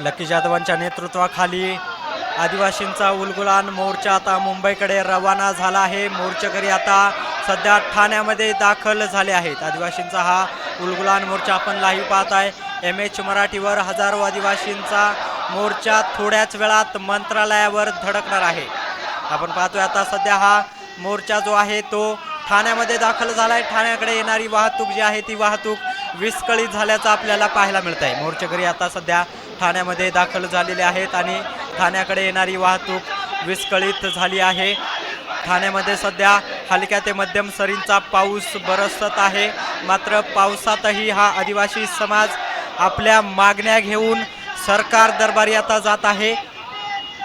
Lucky जाधवांच्या नेतृत्वाखाली आदिवासींचा उलगुलान मोर्चा आता मुंबईकडे रवाना झाला आहे. मोर्चेकरी आता सध्या ठाण्यामध्ये दाखल झाले आहेत. आदिवासींचा हा उलगुलान मोर्चा आपण लाईव्ह पाहत आहे. एम एच मराठीवर हजारो आदिवासींचा मोर्चा थोड्याच वेळात मंत्रालयावर धडकणार आहे. आपण पाहतोय आता सध्या हा मोर्चा जो आहे तो ठाण्यामध्ये दाखल झाला आहे ठाण्याकडे येणारी वाहतूक जी आहे ती वाहतूक विस्कळीत झाल्याचं आपल्याला पाहायला मिळत आहे मोर्चेकरी आता सध्या ठाण्यामध्ये दाखल झालेले आहेत आणि ठाण्याकडे येणारी वाहतूक विस्कळीत झाली आहे. ठाण्यामध्ये सध्या हलक्या ते मध्यम सरींचा पाऊस बरसत आहे. मात्र पावसातही हा आदिवासी समाज आपल्या मागण्या घेऊन सरकार दरबारी आता जात आहे.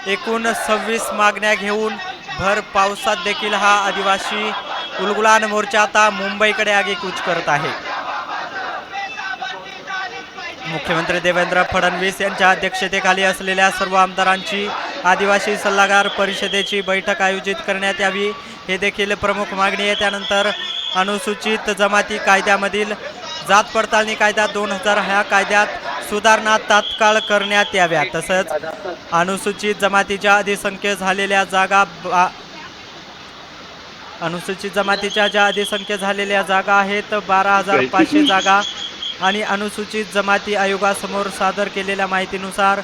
एकूण सव्वीस मागण्या घेऊन भर पावसात देखील हा आदिवासी उलगुलान मोर्चा आता मुंबईकडे आगेकूच करत आहे. मुख्यमंत्री देवेंद्र फडणवीस यांच्या अध्यक्षतेखाली असलेल्या सर्व आमदारांची आदिवासी सल्लागार परिषदेची बैठक आयोजित करण्यात यावी. हे देखील प्रमुख मागणी आहे. त्यानंतर अनुसूचित जमाती कायद्यामधील जात पडताळणी कायदा दोन हजार ह्या कायद्यात सुधारणा तात्काळ करण्यात याव्या. तसंच अनुसूचित जमातीच्या अधिसंख्य झालेल्या जागा बा- अनुसूचित जमातीच्या ज्या अधिसंख्य झालेल्या जागा आहेत बारा हजार पाचशे जागा आणि अनुसूचित जमाती आयोगासमोर सादर केलेल्या माहितीनुसार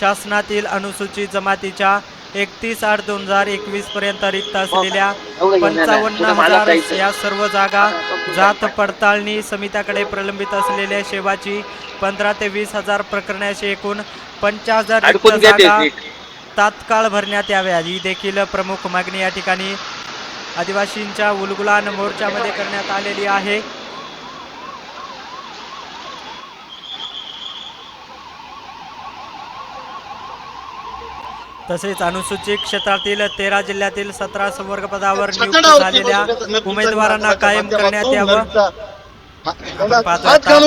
शासनातील अनुसूचित जमातीच्या एकतीस आठ दोन हजार एकवीस पर्यंत रिक्त असलेल्या पंचावन्न हजार या सर्व जागा जात पडताळणी समित्याकडे प्रलंबित असलेल्या सेवाची पंधरा ते वीस हजार प्रकरणे अशी एकूण पंचाळीस हजार रिक्त जागा. तात्काळ भरण्यात याव्या ही देखील प्रमुख मागणी या ठिकाणी आदिवासींच्या उलगुलान मोर्चामध्ये करण्यात आलेली आहे तसेच अनुसूचित क्षेत्रातील तेरा जिल्ह्यातील सतरा संवर्ग पदावर नियुक्त झालेल्या उमेदवारांना कायम करण्यात यावं. जाधव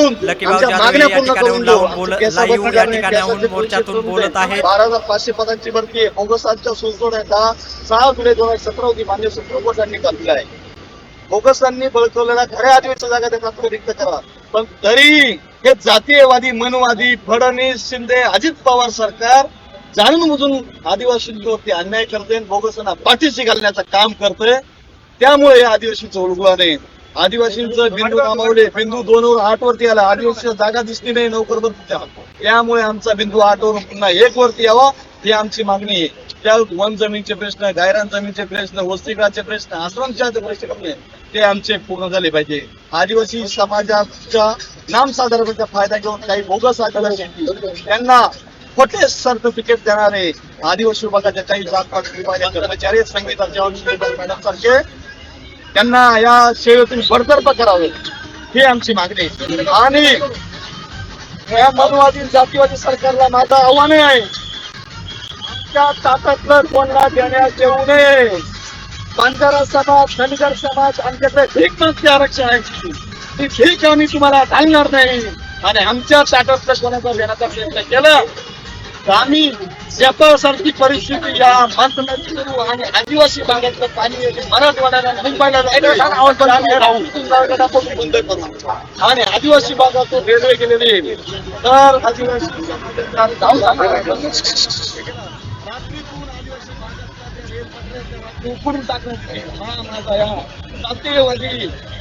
या लाईव्ह या मोर्चातून बोलत. आहेत. बारा हजार पाचशे पदांची भरती बोगसांच्या सहा जुलै दोन हजार सतरा रोजी मान्य सुप्रीम कोर्टाने काढलेला आहे. बोगसांनी बळकवलेल्या खऱ्या आदिवासी जागा त्या तात्काळ रिक्त करा. पण तरी हे जातीयवादी मनवादी फडणवीस शिंदे अजित पवार सरकार जाणून बुजून आदिवासींवरती अन्याय करते बोगसांना पाठीशी घालण्याचं काम करते त्यामुळे या आदिवासींचं उलगुला नाही आदिवासींचं बिंदू कामावले बिंदू दोन वर आठ वरती आला. आदिवासी जागा दिसली नाही नोकर बदलत्या त्यामुळे आमचा बिंदू आठ वर पुन्हा एक वरती यावा ही आमची मागणी आहे. त्या वन जमीनचे प्रश्न गायरान जमीनचे प्रश्न वसतिगृहाचे प्रश्न आश्रमशाचे प्रश्न ते आमचे पूर्ण झाले पाहिजे. आदिवासी समाजाच्या नाम साधारणाचा फायदा घेऊन काही बोगस आदिवासी त्यांना खोटे सर्टिफिकेट देणारे आदिवासी विभागाच्या काही जातपात विभागाचे कर्मचारी संगीताच्या मॅडम सारखे त्यांना या सेवेतून बडतर्फ करावे ही आमची मागणी आणि या मनवादी जातीवादी सरकारला माझं आव्हान आहे. त्या ताटातलं कोणाला देण्यात येऊ नये. बंजारा समाज धनगर समाज आमच्याकडे भीक नसते आरक्षण आहे. ती भीक आम्ही तुम्हाला घालणार नाही. आणि आमच्या ताटातलं कोणाचा देण्याचा प्रयत्न केला आम्ही सारखी परिस्थिती या मंत्रालयात करू आणि आदिवासी भागातलं पाणी येते मराठवाड्याला मुंबईला बंद करू आणि आदिवासी भागातून रेल्वे गेलेली तर आदिवासी उकडून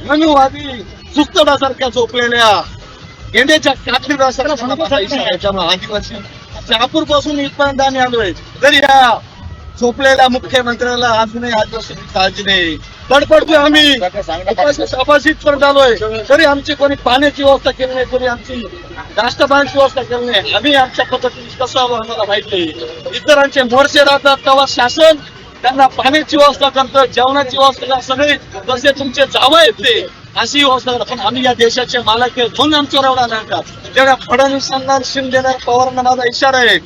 मनुवादी सुस्तडासारख्या झोपलेल्या गेंड्याच्या कातलीला सगळा इशारा त्यामुळे आदिवासी शहापूरपासून इथपर्यंत आम्ही आलोय. तरी या झोपलेल्या मुख्यमंत्र्याला अजूनही आदिवासी काळजी नाही. पडपडतोय आम्ही. तपासित पर्यंत आलोय. तरी आमची कोणी पाण्याची व्यवस्था केली नाही कोणी आमची जास्त पाण्याची व्यवस्था केली नाही. आम्ही आमच्या पद्धतीने कसं हवं आम्हाला माहिती नाही. इतरांचे मोर्चे राहतात तेव्हा शासन त्यांना पाण्याची व्यवस्था करतं जेवणाची व्यवस्था सगळे जसे तुमचे जावं आहेत ते. अशी व्यवस्था पण आम्ही या देशाचे मालक आहे म्हणून आमच्यावर एवढा नाटक जेव्हा फडणवीसांना शिंदेना पवारांना माझा इशारा आहे.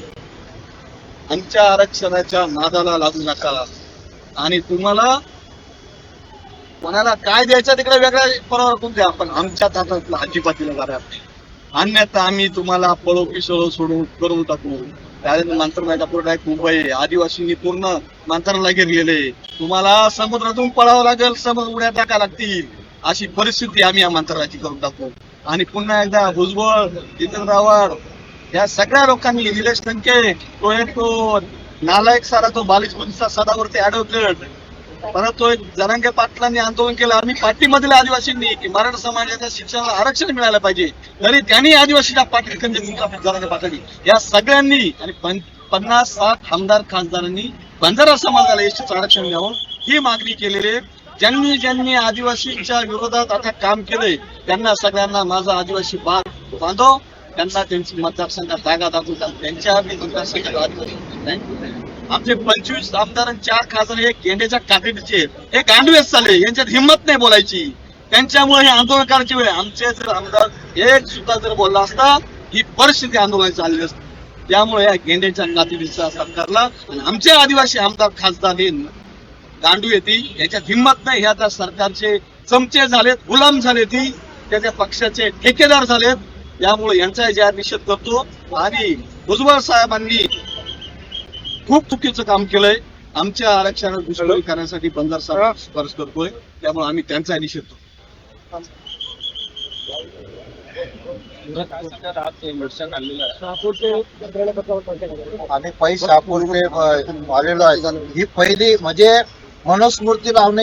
आमच्या आरक्षणाच्या नादाला लागू नका. आणि तुम्हाला कोणाला काय द्यायचं तिकडे वेगळा परवाना द्या आपण आमच्या हातातला अजिबातीला जाणार अन्यथा आम्ही तुम्हाला पळो पिसळो सोडून करून टाकू. त्यानंतर मंत्रालयाच्या पूर्ण आहे मुंबई आदिवासींनी पूर्ण मंत्रालय गेले. तुम्हाला समुद्रातून पळावं लागेल समुद्र उड्या टाका लागतील. अशी परिस्थिती आम्ही या मंत्रालयाची करून टाकतो आणि पुन्हा एकदा भुजबळ जितेंद्र आव्हाड या सगळ्या लोकांनी निलेश लंके तो एक तो नालायक सारा तो बालिशपतीचा सदावरती अडवलं परत तो एक जरांगे पाटलांनी आंदोलन केलं आम्ही पार्टीमधल्या आदिवासींनी की मराठा समाजाच्या शिक्षणाला आरक्षण मिळालं पाहिजे. तरी त्यांनी आदिवासीच्या पाटील जरांगे पाटलांनी. या सगळ्यांनी आणि पन्नास साठ आमदार खासदारांनी बंजारा समाजाला एसटीचं आरक्षण द्यावं ही मागणी केलेली आहे. ज्यांनी ज्यांनी आदिवासींच्या विरोधात आता काम केलंय त्यांना सगळ्यांना माझा आदिवासी बाग बांधव त्यांना त्यांची मतदारसंघात जागा दाखवतात त्यांच्या मतदारसंघात आमचे पंचवीस आमदार चार खासदार हे गेंड्याच्या काकडीचे हे गांडवेच चालले यांच्यात हिंमत नाही बोलायची. त्यांच्यामुळे हे आंदोलन करायची वेळ. आमचे जर आमदार एक सुद्धा जर बोलला असता ही परिस्थिती आंदोलन चालली असती. त्यामुळे या गेंड्याच्या नातीचा सरकारला आणि आमचे आदिवासी आमदार खासदार हे गांडू येते. याच्यात हिंमत नाही. हे आता सरकारचे चमचे झालेत गुलाम झाले ती त्याच्या पक्षाचे ठेकेदार झालेत. त्यामुळे यांचा ज्या निषेध करतो. आणि भुजबळ साहेबांनी खूप चुकीचं काम केलंय. आमच्या आरक्षणात घुसखोरी करण्यासाठी बंदर साहेब शिफारस करतोय. त्यामुळे आम्ही त्यांचा निषेध करतो. आम्ही पैसा आलेलो आहे ही पहिली म्हणजे মনস্মৃতি বা অনেক